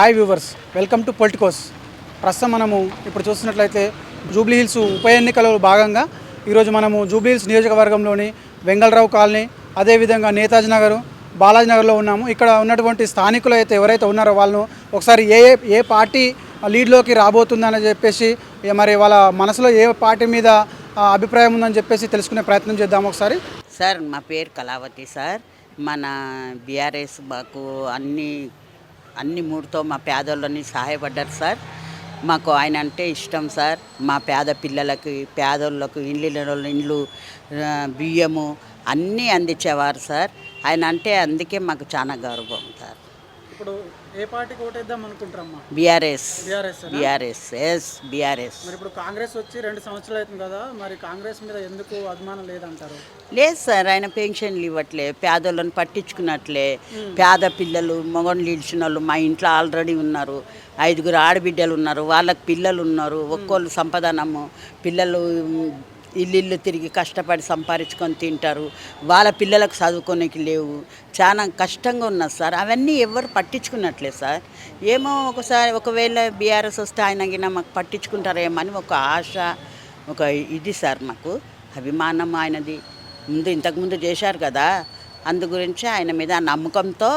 Hi viewers welcome to Politicos. ప్రస్తుతం మనము ఇప్పుడు చూస్తున్నట్లయితే జూబ్లీ హిల్స్ ఉప ఎన్నికలో భాగంగా ఈరోజు మనము జూబ్లీ హిల్స్ నియోజకవర్గంలోని వెంగళరావు కాలనీ అదేవిధంగా నేతాజీ నగర్ బాలాజీ నగర్లో ఉన్నాము. ఇక్కడ ఉన్నటువంటి స్థానికులు అయితే ఎవరైతే ఉన్నారో వాళ్ళను ఒకసారి ఏ ఏ- ఏ పార్టీ లీడ్లోకి రాబోతుందని చెప్పేసి మరి వాళ్ళ మనసులో ఏ పార్టీ మీద అభిప్రాయం ఉందని చెప్పేసి తెలుసుకునే ప్రయత్నం చేద్దాం ఒకసారి. సార్ మా పేరు కళావతి సార్. మన బీఆర్ఎస్ మాకు అన్ని అన్ని మూడుతో మా పేదోళ్ళని సహాయపడ్డారు సార్. మాకు ఆయన అంటే ఇష్టం సార్. మా పేద పిల్లలకి పేదోళ్ళకు ఇండ్లు ఇండ్లు బియ్యము అన్నీ అందించేవారు సార్. ఆయన అంటే అందుకే మాకు చాలా గౌరవం సార్. ఇప్పుడు ఏ పార్టీకి ఓటేద్దాం అనుకుంటారమ్మా? BRS. BRS BRS. Yes BRS. మరి ఇప్పుడు కాంగ్రెస్ వచ్చి రెండు సంవత్సరాలు అవుతుంది కదా మరి కాంగ్రెస్ మీద ఎందుకు అభిమానం లేదంటారు? లేదు సార్ ఆయన పెన్షన్లు ఇవ్వట్లే పేదోళ్ళని పట్టించుకున్నట్లే. పేద పిల్లలు మగవాళ్ళు ఇడిచిన వాళ్ళు మా ఇంట్లో ఆల్రెడీ ఉన్నారు. ఐదుగురు ఆడబిడ్డలు ఉన్నారు వాళ్ళకి పిల్లలు ఉన్నారు ఒక్కోళ్ళు సంపదనము పిల్లలు ఇల్లు ఇల్లు తిరిగి కష్టపడి సంపాదించుకొని తింటారు. వాళ్ళ పిల్లలకు చదువుకోనికి లేవు. చాలా కష్టంగా ఉన్నది సార్. అవన్నీ ఎవరు పట్టించుకున్నట్లే సార్. ఏమో ఒకసారి ఒకవేళ బీఆర్ఎస్ వస్తే ఆయన గిన మాకు పట్టించుకుంటారేమని ఒక ఆశ ఒక ఇది సార్ మాకు. అభిమానం ఆయనది. ముందు ఇంతకుముందు చేశారు కదా. అందు గురించి ఆయన మీద నమ్మకంతో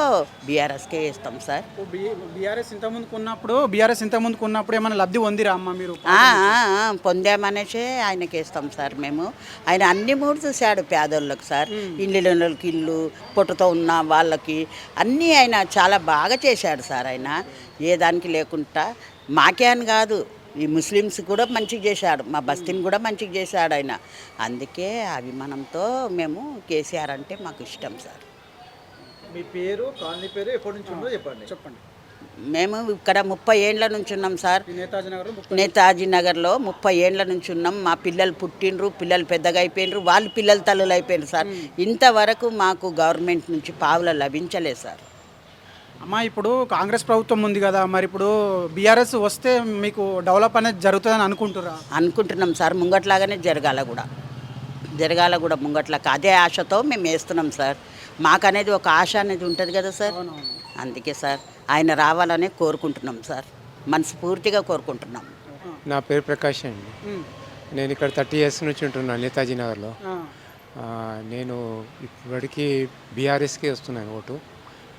బీఆర్ఎస్కే వేస్తాం సార్. బీఆర్ఎస్ ఇంత ముందుకు ఉన్నప్పుడు బీఆర్ఎస్ ఇంత ఉన్నప్పుడు ఏమైనా లబ్ధి పొందిరా అమ్మ మీరు? పొందామనేసే ఆయనకి వేస్తాం సార్ మేము. ఆయన అన్ని మూడు చూశాడు పేదోళ్ళకి సార్. వాళ్ళకి ఇల్లు పొట్టతో ఉన్న వాళ్ళకి అన్నీ ఆయన చాలా బాగా చేశాడు సార్ ఆయన. ఏ దానికి లేకుండా మాకే అని కాదు ఈ ముస్లిమ్స్ కూడా మంచిగా చేశాడు మా బస్తీని కూడా మంచిగా చేశాడు ఆయన. అందుకే అభిమానంతో మేము కేసీఆర్ అంటే మాకు ఇష్టం సార్. మీ పేరు కాలనీ పేరు ఎప్పటి నుంచి ఉందో చెప్పండి. చెప్పండి. మేము ఇక్కడ ముప్పై ఏండ్ల నుంచి ఉన్నాం సార్. నేతాజీ నగర్ నేతాజీ నగర్లో ముప్పై ఏండ్ల నుంచి ఉన్నాం. మా పిల్లలు పుట్టిండ్రు పిల్లలు పెద్దగా అయిపోయినరు వాళ్ళు పిల్లల తల్లులు అయిపోయినారు సార్. ఇంతవరకు మాకు గవర్నమెంట్ నుంచి పావుల లభించలేదు సార్. అమ్మ ఇప్పుడు కాంగ్రెస్ ప్రభుత్వం ఉంది కదా మరి ఇప్పుడు బీఆర్ఎస్ వస్తే మీకు డెవలప్ అనేది జరుగుతుందని అనుకుంటురా అనుకుంటున్నాం సార్ ముంగట్లాగానే జరగాల కూడా. జరగాల కూడా ముంగట్లాగా అదే ఆశతో మేము వేస్తున్నాం సార్. మాకనేది ఒక ఆశ అనేది ఉంటుంది కదా సార్. అందుకే సార్ ఆయన రావాలనే కోరుకుంటున్నాం సార్. మనస్ఫూర్తిగా కోరుకుంటున్నాం. నా పేరు ప్రకాష్ అండి. నేను ఇక్కడ థర్టీ ఇయర్స్ నుంచి ఉంటున్నాను నేతాజీ నగర్లో. నేను ఇప్పటికీ బీఆర్ఎస్కి వస్తున్నాను ఓటు.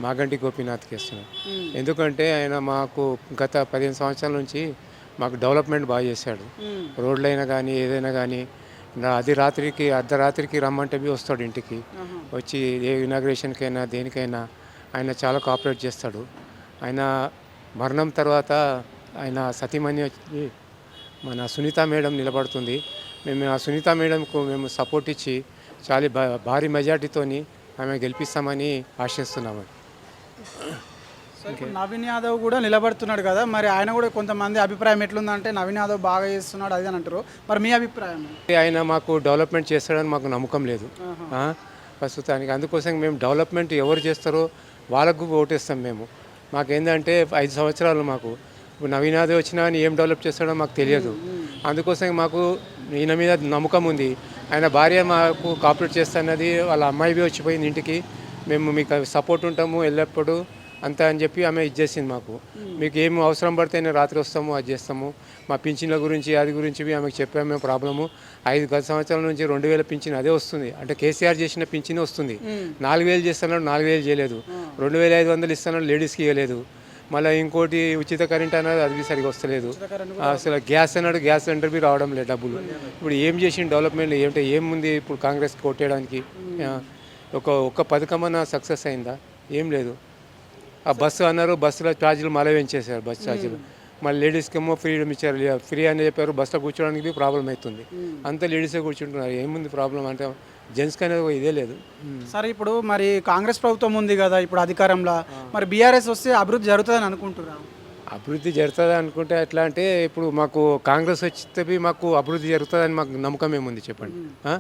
మాగంటి గోపీనాథ్కి వస్తున్నాను ఎందుకంటే ఆయన మాకు గత పదిహేను సంవత్సరాల నుంచి మాకు డెవలప్మెంట్ బాగా చేశాడు. రోడ్లైనా కానీ ఏదైనా కానీ అది రాత్రికి అర్ధరాత్రికి రమ్మంటే బి వస్తాడు ఇంటికి. వచ్చి ఏ ఇనాగ్రేషన్కైనా దేనికైనా ఆయన చాలా కోఆపరేట్ చేస్తాడు. ఆయన మరణం తర్వాత ఆయన సతీమణి వచ్చి మన సునీత మేడం నిలబడుతుంది. మేము ఆ సునీత మేడంకు మేము సపోర్ట్ ఇచ్చి చాలా భారీ మెజార్టీతోని ఆమె గెలిపిస్తామని ఆశిస్తున్నాము నవీన్ యాదవ్ కూడా నిలబడుతున్నాడు కదా మరి ఆయన కూడా కొంతమంది అభిప్రాయం ఎట్లుందంటే నవీన్ యాదవ్ బాగా చేస్తున్నాడు అది అని అంటారు. మరి మీ అభిప్రాయం ఆయన మాకు డెవలప్మెంట్ చేస్తాడని మాకు నమ్మకం లేదు. ప్రస్తుతానికి అందుకోసం మేము డెవలప్మెంట్ ఎవరు చేస్తారో వాళ్ళకు ఓటేస్తాం మేము. మాకేందంటే ఐదు సంవత్సరాలు మాకు. నవీన్ యాదవ్ వచ్చినా కానీ ఏం డెవలప్ చేస్తాడో మాకు తెలియదు. అందుకోసం మాకు ఈయన మీద నమ్మకం ఉంది. ఆయన భార్య మాకు కాపరేట్ చేస్తున్నది వాళ్ళ అమ్మాయి వచ్చిపోయింది ఇంటికి. మేము మీకు సపోర్ట్ ఉంటాము ఎల్లప్పుడూ అంతా అని చెప్పి ఆమె ఇచ్చేసింది మాకు. మీకు ఏం అవసరం పడితే నేను రాత్రి వస్తాము అది చేస్తాము. మా పింఛన్ల గురించి అది గురించి ఆమెకు చెప్పాము మేము ప్రాబ్లము ఐదు గత సంవత్సరాల నుంచి రెండు వేల పింఛన్ అదే వస్తుంది. అంటే కేసీఆర్ చేసిన పింఛన్ వస్తుంది. నాలుగు వేలు చేస్తున్నాడు నాలుగు వేలు చేయలేదు. రెండు వేల ఐదు వందలు ఇస్తున్నాడు లేడీస్కి ఇవ్వలేదు. మళ్ళీ ఇంకోటి ఉచిత కరెంట్ అన్నది అది సరిగా వస్తలేదు. అసలు గ్యాస్ అన్నాడు గ్యాస్ సిలిండర్ బి రావడం లేదు డబ్బులు. ఇప్పుడు ఏం చేసిన డెవలప్మెంట్ ఏంటంటే ఏముంది ఇప్పుడు కాంగ్రెస్ కొట్టేయడానికి? ఒక ఒక్క పథకం అన్న సక్సెస్ అయిందా? ఏం లేదు. ఆ బస్సు అన్నారు బస్సులో ఛార్జీలు మళ్ళీ పెంచేశారు బస్ ఛార్జీలు మళ్ళీ లేడీస్కి ఏమో ఫ్రీడమ్ ఇచ్చారు ఫ్రీ అని చెప్పారు బస్సులో కూర్చోడానికి ప్రాబ్లం అవుతుంది. అంతా లేడీసే కూర్చుంటున్నారు ఏముంది ప్రాబ్లం అంటే జెంట్స్కి అనేది ఇదే లేదు. ఉమ్. సరే ఇప్పుడు మరి కాంగ్రెస్ ప్రభుత్వం ఉంది కదా ఇప్పుడు అధికారంలో మరి బీఆర్ఎస్ వస్తే అభివృద్ధి జరుగుతుందని అనుకుంటురా అభివృద్ధి జరుగుతుంది అనుకుంటే ఎట్లా అంటే ఇప్పుడు మాకు కాంగ్రెస్ వచ్చితే బి మాకు అభివృద్ధి జరుగుతుందని మాకు నమ్మకం ఏముంది చెప్పండి. ఆ?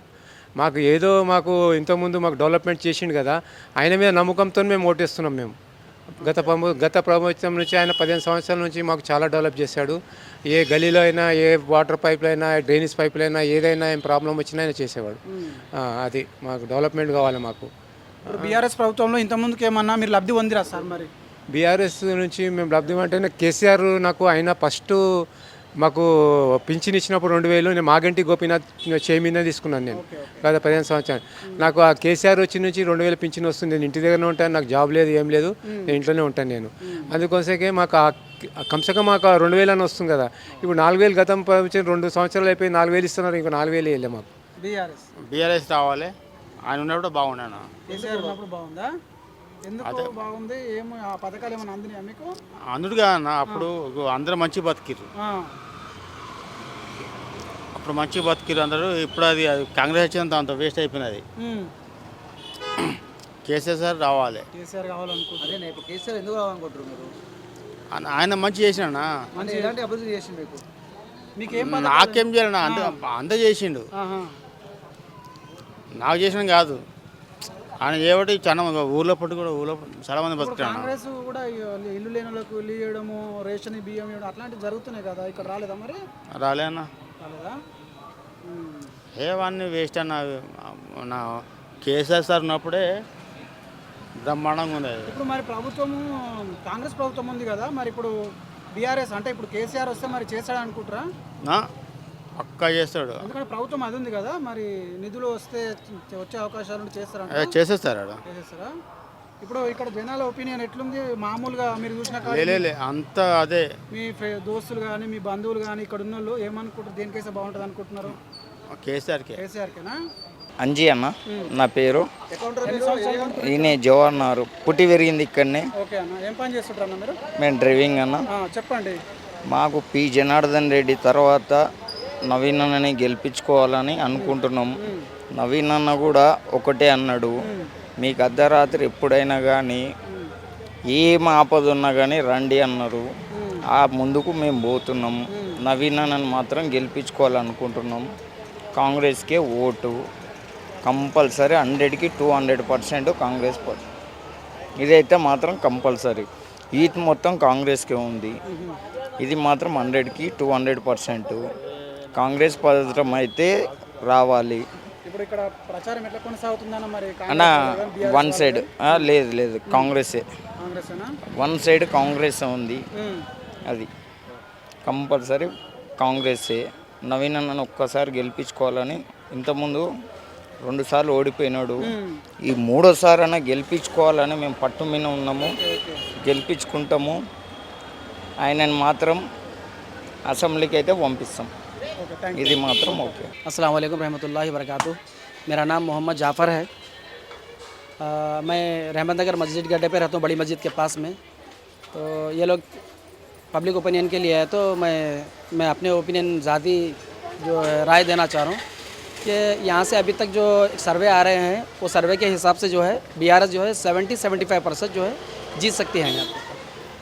మాకు ఏదో మాకు ఇంతకుముందు మాకు డెవలప్మెంట్ చేసిండు కదా ఆయన మీద నమ్మకంతో మేము ఓటేస్తున్నాం మేము. గత ప్రభు గత ప్రభుత్వం నుంచి ఆయన పదిహేను సంవత్సరాల నుంచి మాకు చాలా డెవలప్ చేశాడు. ఏ గలీలో అయినా ఏ వాటర్ పైపులు అయినా డ్రైనేజ్ పైపులు అయినా ఏదైనా ఏం ప్రాబ్లం వచ్చినా ఆయన చేసేవాడు. అది మాకు డెవలప్మెంట్ కావాలి మాకు. బీఆర్ఎస్ ప్రభుత్వంలో ఇంత ముందుకు ఏమన్నా మీరు లబ్ధి పొందిరా సార్ మరి? బీఆర్ఎస్ నుంచి మేము లబ్ధి అంటే కేసీఆర్ నాకు ఆయన ఫస్ట్ మాకు పింఛన్ ఇచ్చినప్పుడు రెండు వేలు నేను మాగంటి గోపీనాథ్ చేయి మీద తీసుకున్నాను నేను. గత పదిహేను సంవత్సరాలు. నాకు ఆ కేసీఆర్ వచ్చి నుంచి రెండు వేలు పింఛన్ వస్తుంది. నేను ఇంటి దగ్గరనే ఉంటాను నాకు జాబ్ లేదు ఏం లేదు. నేను ఇంట్లోనే ఉంటాను నేను. అందుకోసమే మాకు ఆ కమ్సకం మాకు ఆ రెండు వేలు అని వస్తుంది కదా. ఇప్పుడు నాలుగు వేలు గతం పంపించిన రెండు సంవత్సరాలు అయిపోయి నాలుగు వేలు ఇస్తున్నారు. ఇంకో నాలుగు వేలు వెళ్ళే మాకు. బీఆర్ఎస్? బీఆర్ఎస్ రావాలి. ఆయన ఉన్నప్పుడు బాగున్నాను కేసీఆర్ ఉన్నప్పుడు బాగుందా? ఎందుకు బాగుంది? ఏమో ఆ పథకాలు ఏమైనా అందినాయా మీకు? అందుడుగా అన్న అప్పుడు అందరూ మంచి బతికిరు ఆ, అప్పుడు మంచి బతికిరు అందరూ. ఇప్పుడు అది అది కాంగ్రెస్ వచ్చినంత అంత వేస్ట్ అయిపోయినది. కేసీఆర్ సార్ రావాలి. కేసీఆర్ కావాలనుకుంటున్నారు. అదే నేను ఇప్పుడు కేసీఆర్ ఎందుకు రావాలనుకుంటారు మీరు? ఆయన- మంచి చేసినా ఎలాంటి అభివృద్ధి చేసిండు మీకు? మీకేం నాకేం చేయాలన్నా అంత అంత చేసిండు. నాకు చేసిన కాదు. ఆయన ఏమిటి చాలా మంది ఊర్లో పట్టు కూడా ఊర్లో చాలా మంది బతుకుతాను కాంగ్రెస్ కూడా ఇల్లు లేని వాళ్ళకు ఇల్లు ఇవ్వడము రేషన్ బియ్యం ఇవ్వడం అట్లాంటివి జరుగుతున్నాయి కదా. ఇక్కడ రాలేదా మరి? రాలే అన్న. రాలేదా ఉమ్. ఏవన్నీ వేస్ట్ అన్న నా కేసీఆర్ సార్ ఉన్నప్పుడే బ్రహ్మాండంగా ఉంది. ఇప్పుడు మరి ప్రభుత్వము కాంగ్రెస్ ప్రభుత్వం ఉంది కదా మరి ఇప్పుడు బీఆర్ఎస్ అంటే ఇప్పుడు కేసీఆర్ వస్తే మరి చేస్తాడు అనుకుంటారా? పక్కా చేస్తాడు. ఎందుకంటే ప్రభుత్వం అది ఉంది కదా మరి నిధులు వస్తే వచ్చే అవకాశాలు చేసేస్తాడు ఆడ. చేసేస్తారా? ఇప్పుడు ఇక్కడ జనాల ఒపీనియన్ ఎట్లుంది? మామూలుగా మీరు చూసిన కాడ లే, లే లే అంత అదే. మీ దోస్తులు కానీ మీ బంధువులు కానీ ఇక్కడ ఉన్న వాళ్ళు ఏమనుకుంటారు? దేనికైతే బాగుంటుంది అనుకుంటున్నారు? కేసీఆర్కే. కేసీఆర్కేనా? అంజీ అన్న నా పేరు? ఈయన జవహర్ నగర్ పుట్టి పెరిగింది ఇక్కడనే. ఓకే అన్న ఏం పని చేస్తుంటారు అన్న మీరు? మేము డ్రైవింగ్ అన్న. ఆ, చెప్పండి. మాకు పి. జనార్దన్ రెడ్డి తర్వాత నవీన్ అన్నని గెలిపించుకోవాలని అనుకుంటున్నాము. నవీన్ అన్న కూడా ఒకటే అన్నాడు. మీకు అర్ధరాత్రి ఎప్పుడైనా కానీ ఏం ఆపద ఉన్నా కానీ రండి అన్నారు. ఆ ముందుకు మేము పోతున్నాం. నవీన్ అన్నను మాత్రం గెలిపించుకోవాలనుకుంటున్నాం. కాంగ్రెస్కే ఓటు. కంపల్సరీ హండ్రెడ్కి టూ హండ్రెడ్ పర్సెంట్ కాంగ్రెస్ ఇదైతే మాత్రం కంపల్సరీ. ఈత్ మొత్తం కాంగ్రెస్కే ఉంది. ఇది మాత్రం హండ్రెడ్కి టూ హండ్రెడ్ పర్సెంట్. కాంగ్రెస్ పదం అయితే రావాలి. ఇప్పుడు ఇక్కడ ప్రచారం ఎట్లా కొనసాగుతుందన్న మరి అన్న వన్ సైడ్ లేదు లేదు కాంగ్రెసే. కాంగ్రెస్ వన్ సైడ్ కాంగ్రెస్ ఉంది. అది కంపల్సరీ కాంగ్రెసే. నవీన్ అన్నను ఒక్కసారి గెలిపించుకోవాలని ఇంతకుముందు రెండుసార్లు ఓడిపోయినాడు. ఈ మూడోసారి అన్న గెలిపించుకోవాలని మేము పట్టు మీద ఉన్నాము. గెలిపించుకుంటాము. ఆయనని మాత్రం అసెంబ్లీకి అయితే పంపిస్తాం. ఓకే థ్యాంక్ ఇది మాత్రం ఓకే अस्सलाम वालेकुम रहमतुल्लाहि वरकatuh मेरा नाम मोहम्मद जाफ़र है आ, मैं रहमत नगर मस्जिद गड्ढे पे रहता हूँ बड़ी मस्जिद के पास में तो ये लोग पब्लिक ओपिनियन के लिए है तो मैं मैं अपने ओपिनियन ज़ाती जो है राय देना चाह रहा हूँ कि यहाँ से अभी तक जो सर्वे आ रहे हैं वो सर्वे के हिसाब से जो है बी जो है सेवेंटी सेवेंटी फाइव परसेंट जो है जीत सकती है यहाँ पे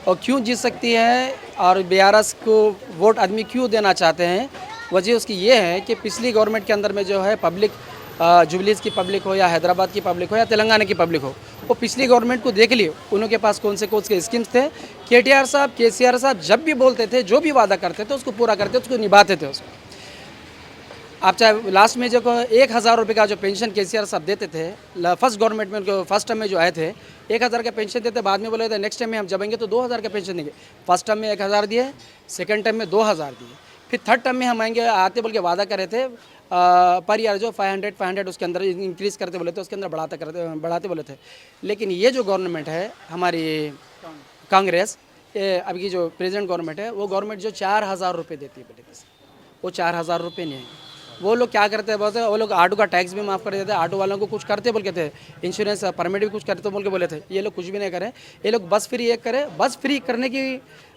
और क्यों जीत सकती है और बी को वोट आदमी क्यों देना चाहते हैं वजह उसकी ये है कि पिछली गवर्नमेंट के अंदर में जो है पब्लिक जुबलीस की पब्लिक हो या हैदराबाद की पब्लिक हो या तेलंगाना की पब्लिक हो, वो पिछली गवर्नमेंट को देख लिए उनके पास कौन से कौन से स्कीम्स थे? के साहब के साहब जब भी बोलते थे, जो भी वादा करते थे, उसको पूरा करते उसको निभाते थे उसको। आप चाहे लास्ट में जो एक हज़ार रुपये का जो पेंशन के सी साहब देते थे फ़र्स्ट गवर्नमेंट में उनको फ़र्स्ट टर्म में जो आए थे, एक हज़ार का पेंशन देते, बाद में बोले थे नेक्स्ट टाइम में हम जबेंगे तो दो हज़ार का पेंशन देंगे। फ़र्स्ट टर्म में एक हज़ार दिए सेकंड टर्म में दो हज़ार दिए। फिर थर्ड टर्म में हम आएँगे, आते बोल के वादा कर रहे थे पर ईयर जो फाइव हंड्रेड फाइव हंड्रेड उसके अंदर इंक्रीज़ करते बोले थे, उसके अंदर बढ़ाते करते, बढ़ाते बोले थे। लेकिन ये जो गवर्नमेंट है, हमारी कांग्रेस अभी की जो प्रेजेंट गवर्नमेंट है, वो गवर्नमेंट जो चार हज़ार रुपये देती है बोले वो चार हज़ार रुपये नहीं है वो लोग क्या करते बोलते वो लोग ऑटो का टैक्स भी माफ़ कर देते हैं ऑटो वालों को कुछ करते बोल के थे इंश्योरेंस परमिट भी कुछ करते बोल के बोले थे। ये लोग कुछ भी नहीं करें। ये लोग बस फ्री एक करें। बस फ्री करने की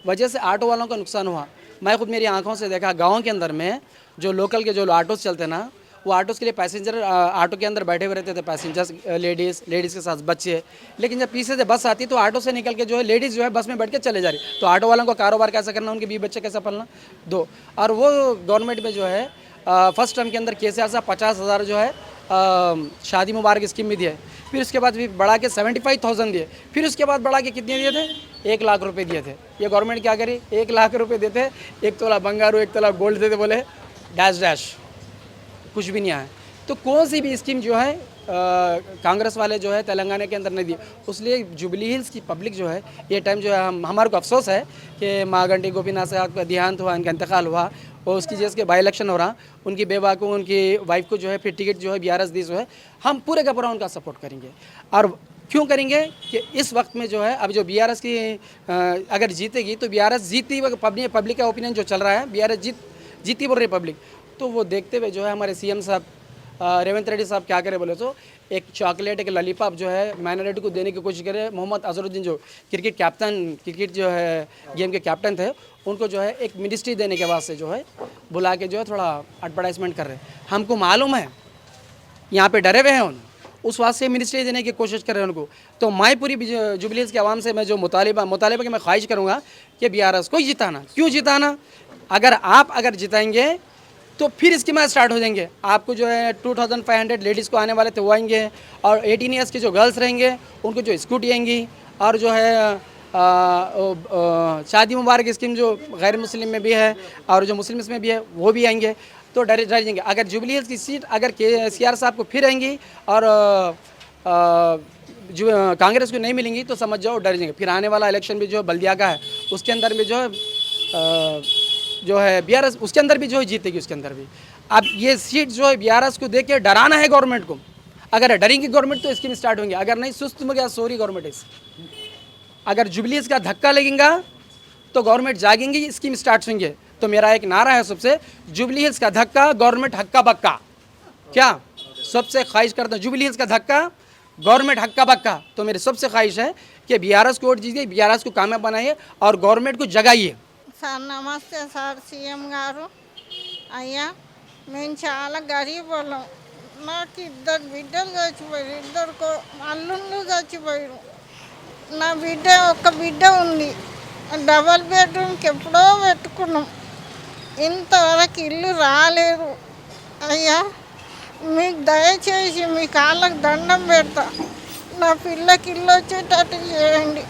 वजह से ऑटो वालों का नुकसान हुआ। मैं खुद मेरी आँखों से देखा, गाँव के अंदर में जो लोकल के जो ऑटोस चलते ना, वो ऑटोस के लिए पैसेंजर ऑटो के अंदर बैठे हुए रहते थे पैसेंजर्स लेडीज़ लेडीज़ के साथ, बच्चे। लेकिन जब पीछे से बस आती तो ऑटो से निकल के जो है लेडीज़ जो है बस में बैठ के चले जा रही। तो ऑटो वालों को कारोबार कैसे करना, उनके बीच बच्चे कैसे पालना? दो। और वो गवर्नमेंट में जो है फ़र्स्ट टर्म के अंदर के साहब पचास हज़ार जो है शादी मुबारक स्कीम भी है। फिर उसके बाद भी बढ़ा के सेवेंटी फाइव थाउज़ेंड दिए। फिर उसके बाद बढ़ा के कितने दिए थे? एक लाख रुपए दिए थे। ये गवर्नमेंट क्या करी? एक लाख रुपए देते एक तोला बंगारू, एक तोला गोल्ड देते बोले। Dash dash. कुछ भी नहीं आया। तो कौन सी भी स्कीम जो है कांग्रेस वाले जो है तेलंगाना के अंदर नहीं दिए। इसलिए जुबली हिल्स की पब्लिक जो है ये टाइम जो है हम हमारे को अफसोस है कि मागंटी गोपीनाथ साहब का देहांत हुआ इनका इंतकाल हुआ और उसकी जैसे बाई इलेक्शन हो रहा। उनकी बेवा को उनकी वाइफ को जो है फिर टिकट जो है बी आर एस दी जो है हम पूरे का पूरा उनका सपोर्ट करेंगे। और क्यों करेंगे कि इस वक्त में जो है अब जो बीआरएस की अगर जीतेगी तो बी आर एस जीती पब्लिक पब्लिक का ओपिनियन जो चल रहा है बीआरएस जीत जीती बोल रही पब्लिक तो वो देखते हुए जो है हमारे सीएम साहब अ, रेवंत रेड्डी साहब क्या करे बोले? तो एक चॉकलेट एक ललीपॉप जो है माइनॉरिटी को देने की कोशिश करे। मोहम्मद अजहरुद्दीन जो क्रिकेट कैप्टन क्रिकेट जो है गेम के कैप्टन थे, उनको जो है एक मिनिस्ट्री देने के वास्ते जो है, बुला के जो है थोड़ा एडवर्टाइजमेंट कर रहे हैं। हमको मालूम है, यहाँ पर डरे हुए हैं उन, उस वास्ते मिनिस्ट्री देने की कोशिश कर रहे हैं उनको। तो मैं पूरी जुबलीस के आवाम से मैं जो मुतालबा, मुतालिबा की मैं ख्वाहिश करूँगा कि बीआरएस को जिताना। क्यों जिताना? अगर आप अगर जिताएँगे तो फिर इसके बाद स्टार्ट हो जाएँगे। आपको जो है 2500 लेडीज़ को आने वाले थे, वो आएँगे और 18 ईयर्स के जो गर्ल्स रहेंगे, उनको जो स्कूटी आएँगी और जो है शादी मुबारक स्कीम जो गैर मुस्लिम में भी है और जो मुस्लिम में भी है, वो भी आएँगे। तो डर डर जाएँगे। अगर जुबली हिल्स की सीट अगर के सी आर साहब को फिर आएँगी और जो कांग्रेस को नहीं मिलेंगी तो समझ जाओ, डर जाएँगे। फिर आने वाला इलेक्शन भी जो बल्दिया का है, उसके अंदर भी जो है जो है बी उसके अंदर भी जो है जीतेगी उसके अंदर भी। अब ये सीट जो है बी को देख के डराना है गवर्नमेंट को। अगर डरेंगी गवर्नमेंट तो स्कीम स्टार्ट होंगे। अगर नहीं, सुस्त में गया, सोरी गवर्नमेंट इस। अगर जुबलीस का धक्का लगेगा तो गवर्नमेंट जागेंगी स्कीम स्टार्ट होंगे। तो मेरा एक नारा है सबसे जुबली हिल्स का धक्का, गवर्नमेंट हक्का बक्का। क्या? सबसे ख्वाहिश करता हूँ जुबली हिल्स का धक्का, गवर्नमेंट हक्का बक्का। तो मेरी सबसे ख्वाहिश है कि बी को वोट दीजिए बी को कामयाब बनाइए और गवर्नमेंट को जगाइए। సార్ నమస్తే సార్ సీఎం గారు. అయ్యా మేము చాలా గరీబ్ వాళ్ళం నాకు ఇద్దరు బిడ్డలు చచ్చిపోయారు. ఇద్దరు అల్లుళ్ళు చచ్చిపోయారు. నా బిడ్డ ఒక బిడ్డ ఉంది. డబల్ బెడ్రూమ్కి ఎప్పుడో పెట్టుకున్నాం. ఇంతవరకు ఇల్లు రాలేదు. అయ్యా మీకు దయచేసి మీ కాళ్ళకు దండం పెడతా. నా పిల్లకి ఇల్లు వచ్చేటట్టు చేయండి.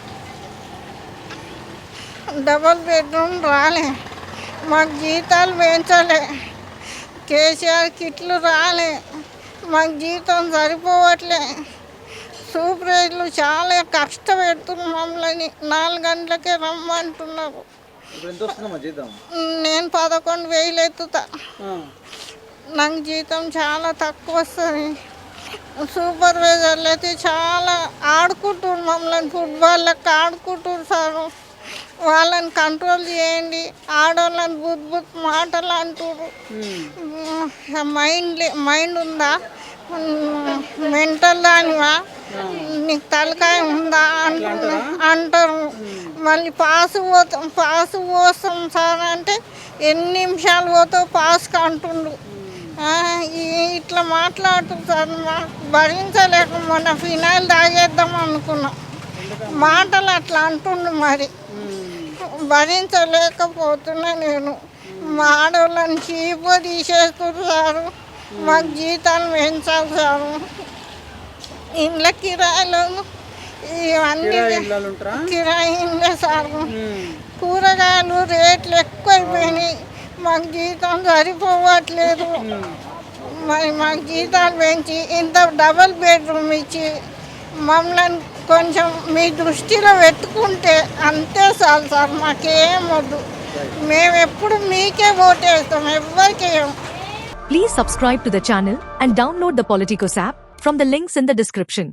డబల్ బెడ్రూమ్ రాలే. మాకు జీతాలు పెంచలే. కేసీఆర్ కిట్లు రాలే. మాకు జీతం సరిపోవట్లే. సూపరేట్లు చాలా కష్టపెడుతున్నారు మమ్మల్ని. నాలుగు గంటలకే రమ్మంటున్నారు. నేను పదకొండు వేలు ఎత్తుతా. నాకు జీతం చాలా తక్కువ వస్తుంది. సూపర్వైజర్లు అయితే చాలా ఆడుకుంటున్నారు మమ్మల్ని. ఫుట్బాల్ లెక్క ఆడుకుంటున్నారు సార్. వాళ్ళని కంట్రోల్ చేయండి. ఆడవాళ్ళని బుద్ధి బుద్ధి మాటలు అంటున్నారు మైండ్ మైండ్ ఉందా? మెంటల్ దానివా? నీకు తలకాయ ఉందా? అంటారు. మళ్ళీ పాస్ పోతాం పాస్ పోస్తాం సార్ అంటే ఎన్ని నిమిషాలు పోతావు పాస్కి అంటుండు ఈ- ఇట్లా మాట్లాడుతుంది సార్. మాకు భరించలేక మొన్న ఫినాయిల్ తాగేద్దాం అనుకున్నాం. మాటలు అట్లా అంటుండు మరి. భరించలేకపోతున్నా నేను. మా ఆడవాళ్ళని చీపు తీసేస్తున్నారు. మాకు జీతాలు పెంచాలి సారు ఇండ్ల కిరాయిలు ఇవన్నీ కిరాయి ఇండ్లే సారు. కూరగాయలు రేట్లు ఎక్కువైపోయినాయి. మాకు జీతం సరిపోవట్లేదు. మరి మాకు జీతాలు పెంచి ఇంత డబల్ బెడ్రూమ్ ఇచ్చి మమ్మల్ని కొంచెం మీ దృష్టిలో వెతుకుంటే అంతే చాలు సార్ మాకేం వద్దు మేము ఎప్పుడు మీకే ఓటేస్తాం ఎవ్వరికి please subscribe to the channel and download the Politicos app from the links in the description